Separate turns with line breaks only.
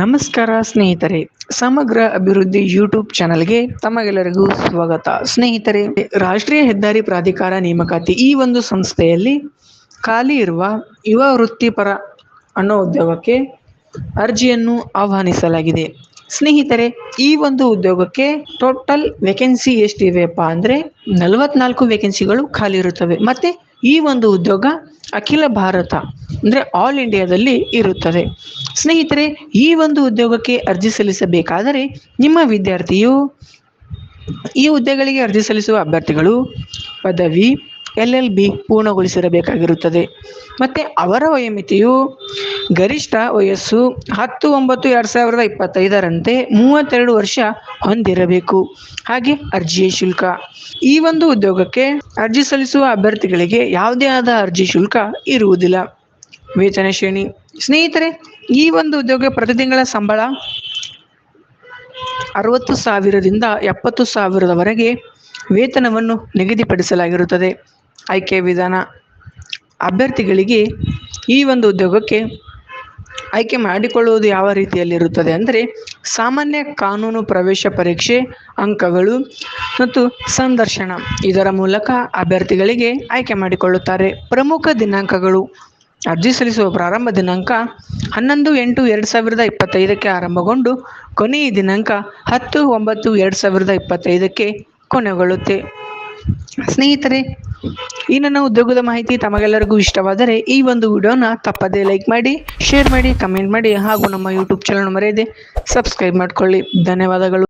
ನಮಸ್ಕಾರ ಸ್ನೇಹಿತರೆ, ಸಮಗ್ರ ಅಭಿವೃದ್ಧಿ ಯೂಟ್ಯೂಬ್ ಚಾನಲ್ಗೆ ತಮಗೆಲ್ಲರಿಗೂ ಸ್ವಾಗತ. ಸ್ನೇಹಿತರೆ, ರಾಷ್ಟ್ರೀಯ ಹೆದ್ದಾರಿ ಪ್ರಾಧಿಕಾರ ನೇಮಕಾತಿ ಈ ಒಂದು ಸಂಸ್ಥೆಯಲ್ಲಿ ಖಾಲಿ ಇರುವ ಯುವ ವೃತ್ತಿಪರ ಅನ್ನೋ ಉದ್ಯೋಗಕ್ಕೆ ಅರ್ಜಿಯನ್ನು ಆಹ್ವಾನಿಸಲಾಗಿದೆ. ಸ್ನೇಹಿತರೆ, ಈ ಒಂದು ಉದ್ಯೋಗಕ್ಕೆ ಟೋಟಲ್ ವೇಕೆನ್ಸಿ ಎಷ್ಟಿವೆಯಪ್ಪ ಅಂದ್ರೆ ನಲವತ್ನಾಲ್ಕು ವೇಕೆನ್ಸಿಗಳು ಖಾಲಿ ಇರುತ್ತವೆ. ಮತ್ತೆ ಈ ಒಂದು ಉದ್ಯೋಗ ಅಖಿಲ ಭಾರತ ಅಂದ್ರೆ ಆಲ್ ಇಂಡಿಯಾದಲ್ಲಿ ಇರುತ್ತದೆ. ಸ್ನೇಹಿತರೆ, ಈ ಒಂದು ಉದ್ಯೋಗಕ್ಕೆ ಅರ್ಜಿ ಸಲ್ಲಿಸಬೇಕಾದರೆ ನಿಮ್ಮ ವಿದ್ಯಾರ್ಥಿಯು ಈ ಹುದ್ದೆಗಳಿಗೆ ಅರ್ಜಿ ಸಲ್ಲಿಸುವ ಅಭ್ಯರ್ಥಿಗಳು ಪದವಿ ಎಲ್ ಎಲ್ ಬಿ ಪೂರ್ಣಗೊಳಿಸಿರಬೇಕಾಗಿರುತ್ತದೆ. ಮತ್ತೆ ಅವರ ವಯೋಮಿತಿಯು ಗರಿಷ್ಠ ವಯಸ್ಸು ಹತ್ತು ಒಂಬತ್ತು ಎರಡು ಸಾವಿರದ ಇಪ್ಪತ್ತೈದರಂತೆ ಮೂವತ್ತೆರಡು ವರ್ಷ ಹೊಂದಿರಬೇಕು. ಹಾಗೆ ಅರ್ಜಿಯ ಶುಲ್ಕ. ಈ ಒಂದು ಉದ್ಯೋಗಕ್ಕೆ ಅರ್ಜಿ ಸಲ್ಲಿಸುವ ಅಭ್ಯರ್ಥಿಗಳಿಗೆ ಯಾವುದೇ ಆದ ಅರ್ಜಿ ಶುಲ್ಕ ಇರುವುದಿಲ್ಲ. ವೇತನ ಶ್ರೇಣಿ. ಸ್ನೇಹಿತರೆ, ಈ ಒಂದು ಉದ್ಯೋಗ ಪ್ರತಿ ತಿಂಗಳ ಸಂಬಳ ಅರವತ್ತು ಸಾವಿರದಿಂದ ಎಪ್ಪತ್ತು ಸಾವಿರದವರೆಗೆ ವೇತನವನ್ನು ನಿಗದಿಪಡಿಸಲಾಗಿರುತ್ತದೆ. ಆಯ್ಕೆ ವಿಧಾನ. ಅಭ್ಯರ್ಥಿಗಳಿಗೆ ಈ ಒಂದು ಉದ್ಯೋಗಕ್ಕೆ ಆಯ್ಕೆ ಮಾಡಿಕೊಳ್ಳುವುದು ಯಾವ ರೀತಿಯಲ್ಲಿರುತ್ತದೆ ಅಂದರೆ ಸಾಮಾನ್ಯ ಕಾನೂನು ಪ್ರವೇಶ ಪರೀಕ್ಷೆ, ಅಂಕಗಳು ಮತ್ತು ಸಂದರ್ಶನ. ಇದರ ಮೂಲಕ ಅಭ್ಯರ್ಥಿಗಳಿಗೆ ಆಯ್ಕೆ ಮಾಡಿಕೊಳ್ಳುತ್ತಾರೆ. ಪ್ರಮುಖ ದಿನಾಂಕಗಳು ಅರ್ಜಿ ಸಲ್ಲಿಸುವ ಪ್ರಾರಂಭ ದಿನಾಂಕ ಹನ್ನೊಂದು ಎಂಟು ಎರಡು ಸಾವಿರದ ಇಪ್ಪತ್ತೈದಕ್ಕೆ ಆರಂಭಗೊಂಡು ಕೊನೆಯ ದಿನಾಂಕ ಹತ್ತು ಒಂಬತ್ತು ಎರಡು ಸಾವಿರದ ಇಪ್ಪತ್ತೈದಕ್ಕೆ ಕೊನೆಗೊಳ್ಳುತ್ತೆ. ಸ್ನೇಹಿತರೆ, ಈ ನನ್ನ ಉದ್ಯೋಗದ ಮಾಹಿತಿ ತಮಗೆಲ್ಲರಿಗೂ ಇಷ್ಟವಾದರೆ ಈ ಒಂದು ವಿಡಿಯೋನ ತಪ್ಪದೇ ಲೈಕ್ ಮಾಡಿ, ಶೇರ್ ಮಾಡಿ, ಕಮೆಂಟ್ ಮಾಡಿ ಹಾಗೂ ನಮ್ಮ ಯೂಟ್ಯೂಬ್ ಚಾನಲ್ ಮರೆಯದೆ ಸಬ್ಸ್ಕ್ರೈಬ್ ಮಾಡಿಕೊಳ್ಳಿ. ಧನ್ಯವಾದಗಳು.